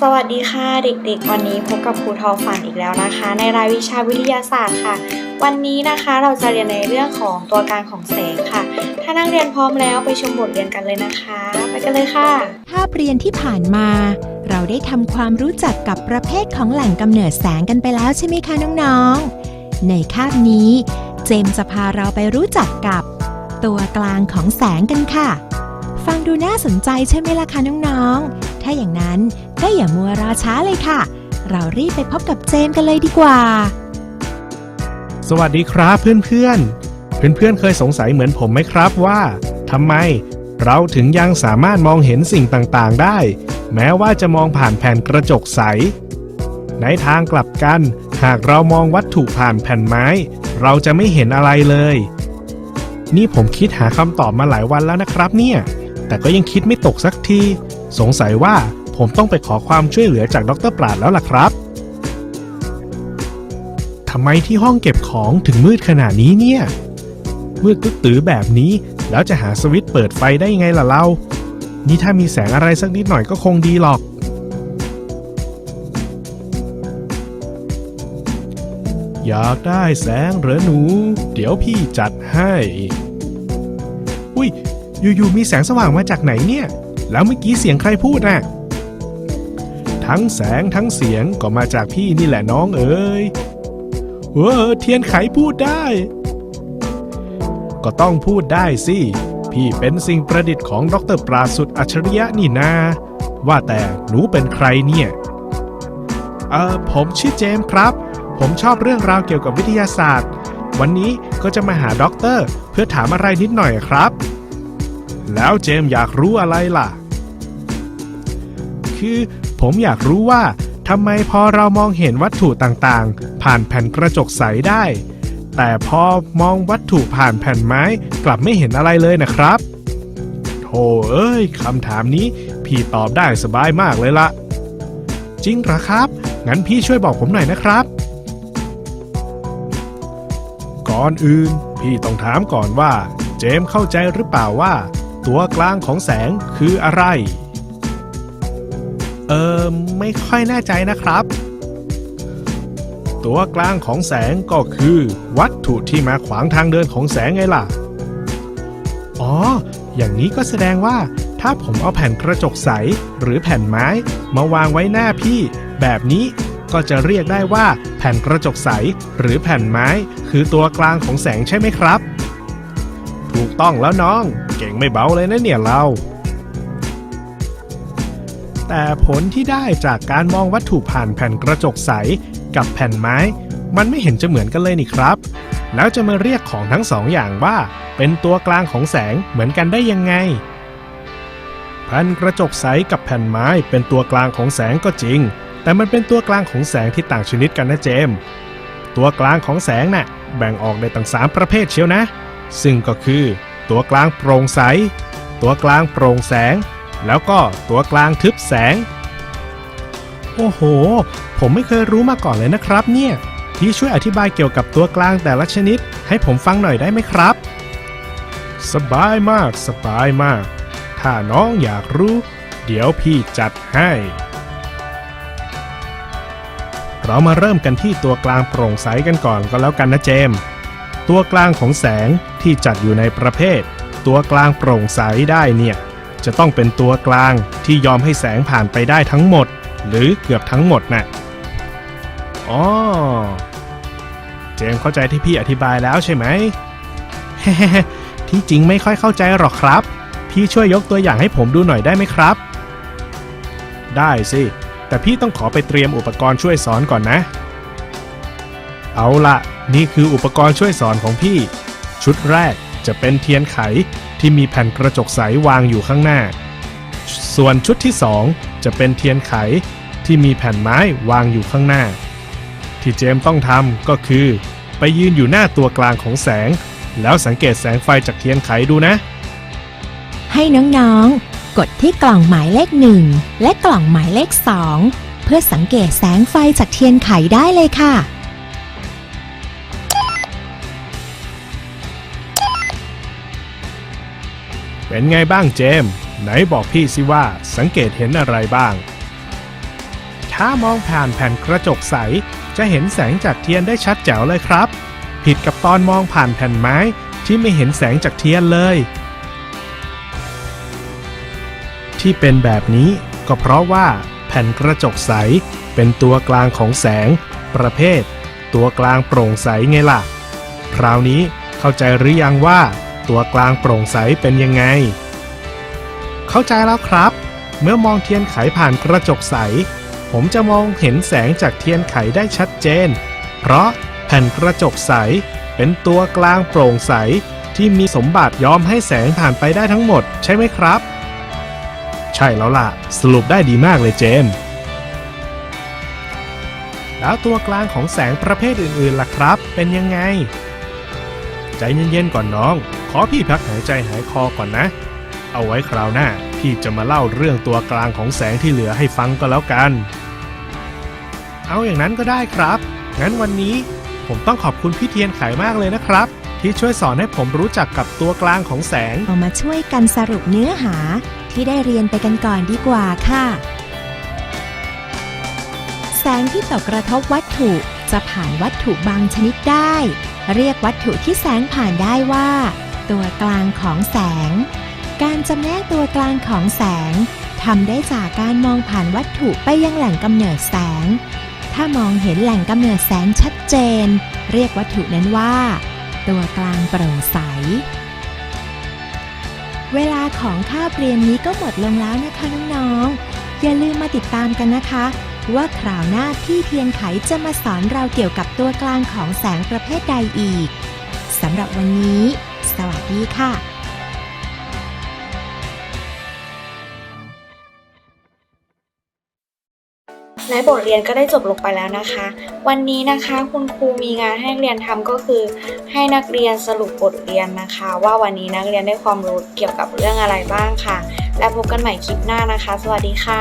สวัสดีค่ะ เด็กๆ วันนี้พบกับครูทอฝันอีกแล้วนะคะ ในรายวิชาวิทยาศาสตร์ค่ะ วันนี้นะคะเราจะเรียนในเรื่องของตัวการของแสงค่ะ ถ้านักเรียนพร้อมแล้วไปชมบทเรียนกันเลยนะคะ ไปกันเลยค่ะ ภาพเรียนที่ผ่านมา เราได้ทำความรู้จักกับประเภทของแหล่งกำเนิดแสงกันไปแล้วใช่ไหมคะน้องๆ ในคาบนี้ เจมส์จะพาเราไปรู้จักกับ ตัวกลางของแสงกันค่ะ ฟังดูน่าสนใจใช่ไหมล่ะคะน้องๆ ถ้าอย่างนั้นก็อย่ามัวรอช้าเลยค่ะ เรารีบไปพบกับเจมกันเลยดีกว่า สวัสดีครับเพื่อนๆ เพื่อนๆเคยสงสัยเหมือนผมไหมครับว่าทำไมเราถึงยังสามารถมองเห็นสิ่งต่างๆได้ แม้ว่าจะมองผ่านแผ่นกระจกใส ในทางกลับกัน หากเรามองวัตถุผ่านแผ่นไม้ เราจะไม่เห็นอะไรเลย นี่ผมคิดหาคำตอบมาหลายวันแล้วนะครับเนี่ย แต่ก็ยังคิดไม่ตกสักที สงสัยว่าผมต้องไปขอความช่วยเหลือจากดรปราดแล้วล่ะครับทำไมที่ห้องเก็บของถึงมืดขนาดนี้เนี่ย มืดตึ๊ดตื้อแบบนี้ แล้วจะหาสวิตช์เปิดไฟได้ไงล่ะเรา นี่ถ้ามีแสงอะไรสักนิดหน่อยก็คงดีหรอก อยากได้แสงเหรอหนู เดี๋ยวพี่จัดให้ อุ้ย อยู่ๆมีแสงสว่างมาจากไหนเนี่ย แล้วเมื่อกี้เสียงใครพูดน่ะ ทั้งแสงทั้งเสียงก็มาจากพี่นี่แหละน้องเอ๋ยเออเทียนไขพูดได้ ก็ต้องพูดได้สิ พี่เป็นสิ่งประดิษฐ์ของดรปราสุดอัจฉริยะนี่นา ว่าแต่หนูเป็นใครเนี่ย เออผมชื่อเจมส์ครับ ผมชอบเรื่องราวเกี่ยวกับวิทยาศาสตร์ วันนี้ก็จะมาหาด็อกเตอร์เพื่อถามอะไรนิดหน่อยครับ แล้วเจมอยากรู้อะไรล่ะ คือผมอยากรู้ว่าทำไมพอเรามองเห็นวัตถุต่างๆ ผ่านแผ่นกระจกใสได้ แต่พอมองวัตถุผ่านแผ่นไม้กลับไม่เห็นอะไรเลยนะครับโธ่เอ้ยคำถามนี้พี่ตอบได้สบายมากเลยละจริงหรอครับ งั้นพี่ช่วยบอกผมหน่อยนะครับ ก่อนอื่น พี่ต้องถามก่อนว่า เจมเข้าใจหรือเปล่าว่า ตัวกลางของแสงคืออะไร เออไม่ค่อยแน่ใจนะครับ ตัวกลางของแสงก็คือ วัตถุที่มาขวางทางเดินของแสงไงล่ะ อ๋อ อย่างนี้ก็แสดงว่าถ้าผมเอาแผ่นกระจกใสหรือแผ่นไม้ มาวางไว้หน้าพี่ แบบนี้ก็จะเรียกได้ว่า แผ่นกระจกใสหรือแผ่นไม้ คือตัวกลางของแสงใช่ไหมครับ ถูกต้องแล้วน้อง เก่งไม่เบาเลยนะเนี่ยเรา แต่ผลที่ได้จากการมองวัตถุผ่านแผ่นกระจกใสกับแผ่นไม้ มันไม่เห็นจะเหมือนกันเลยนี่ครับ แล้วจะมาเรียกของทั้งสองอย่างว่า เป็นตัวกลางของแสงเหมือนกันได้ยังไง แผ่นกระจกใสกับแผ่นไม้ เป็นตัวกลางของแสงก็จริง แต่มันเป็นตัวกลางของแสงที่ต่างชนิดกันนะเจมส์ตัวกลางของแสงน่ะแบ่งออกได้ตั้งสามประเภทเชียวนะ ซึ่งก็คือ ตัวกลางโปร่งใส ตัวกลางโปร่งแสง แล้วก็ตัวกลางทึบแสง โอ้โห ผมไม่เคยรู้มาก่อนเลยนะครับเนี่ยที่ช่วยอธิบายเกี่ยวกับตัวกลางแต่ละชนิด ให้ผมฟังหน่อยได้ไหมครับ สบายมากสบายมาก ถ้าน้องอยากรู้ เดี๋ยวพี่จัดให้ เรามาเริ่มกันที่ตัวกลางโปร่งใสกันก่อนก็แล้วกันนะเจมส์ ตัวกลางของแสงที่จัดอยู่ในประเภท ตัวกลางโปร่งใสได้เนี่ย จะต้องเป็นตัวกลางที่ยอมให้แสงผ่านไปได้ทั้งหมด หรือเกือบทั้งหมดน่ะอ๋อเจมเข้าใจที่พี่อธิบายแล้วใช่ไหม ที่จริงไม่ค่อยเข้าใจหรอกครับ พี่ช่วยยกตัวอย่างให้ผมดูหน่อยได้ไหมครับ ได้สิ แต่พี่ต้องขอไปเตรียมอุปกรณ์ช่วยสอนก่อนนะ เอาละ นี่คืออุปกรณ์ช่วยสอนของพี่ ชุดแรกจะเป็นเทียนไขที่มีแผ่นกระจกใสวางอยู่ข้างหน้า ส่วนชุดที่ 2 จะเป็นเทียนไขที่มีแผ่นไม้วางอยู่ข้างหน้า ที่เจมต้องทำก็คือ ไปยืนอยู่หน้าตัวกลางของแสง แล้วสังเกตแสงไฟจากเทียนไขดูนะ ให้น้องๆ กดที่กล่องหมายเลข 1 และกล่องหมายเลข 2 เพื่อสังเกตแสงไฟจากเทียนไขได้เลยค่ะ เป็นไงบ้างเจมส์ไหนบอกพี่สิว่าสังเกตเห็นอะไรบ้าง ถ้ามองผ่านแผ่นกระจกใส จะเห็นแสงจากเทียนได้ชัดแจ๋วเลยครับ ผิดกับตอนมองผ่านแผ่นไม้ที่ไม่เห็นแสงจากเทียนเลย ที่เป็นแบบนี้ก็เพราะว่า แผ่นกระจกใส เป็นตัวกลางของแสง ประเภท ตัวกลางโปร่งใสไงล่ะ คราวนี้เข้าใจหรือยังว่า ตัวกลางโปร่งใสเป็นยังไง เข้าใจแล้วครับ เมื่อมองเทียนไขผ่านกระจกใส ผมจะมองเห็นแสงจากเทียนไขได้ชัดเจน เพราะแผ่นกระจกใสเป็นตัวกลางโปร่งใสที่มีสมบัติยอมให้แสงผ่านไปได้ทั้งหมดใช่ไหมครับ ใช่แล้วล่ะ สรุปได้ดีมากเลยเจมส์แล้วตัวกลางของแสงประเภทอื่นๆล่ะครับ เป็นยังไง ใจเย็นๆก่อนน้อง ขอพี่พักหายใจหายคอก่อนนะ เอาไว้คราวหน้า พี่จะมาเล่าเรื่องตัวกลางของแสงที่เหลือให้ฟังก็แล้วกัน เอาอย่างนั้นก็ได้ครับ งั้นวันนี้ผมต้องขอบคุณพี่เทียนไขมากเลยนะครับ ที่ช่วยสอนให้ผมรู้จักกับตัวกลางของแสง เอามาช่วยกันสรุปเนื้อหาที่ได้เรียนไปกันก่อนดีกว่าค่ะ แสงที่ตกกระทบวัตถุจะผ่านวัตถุบางชนิดได้ เรียกวัตถุที่แสงผ่านได้ว่า ตัวกลางของแสง การจำแนกตัวกลางของแสงทำได้จากการมองผ่านวัตถุไปยังแหล่งกำเนิดแสง ถ้ามองเห็นแหล่งกำเนิดแสงชัดเจน เรียกวัตถุนั้นว่า ตัวกลางโปร่งใส เวลาของคาบเรียนนี้ก็หมดลงแล้วนะคะน้องๆ อย่าลืมมาติดตามกันนะคะ ว่าคราวหน้าพี่เทียนไขจะมาสอนเราเกี่ยวกับตัวกลางของแสงประเภทใดอีกสำหรับวันนี้ สวัสดีค่ะและบทเรียนก็ได้จบลงไปแล้วนะคะ วันนี้นะคะคุณครูมีงานให้นักเรียนทำก็คือ ให้นักเรียนสรุปบทเรียนนะคะ ว่าวันนี้นักเรียนได้ความรู้เกี่ยวกับเรื่องอะไรบ้างค่ะ และพบกันใหม่คลิปหน้านะคะ สวัสดีค่ะ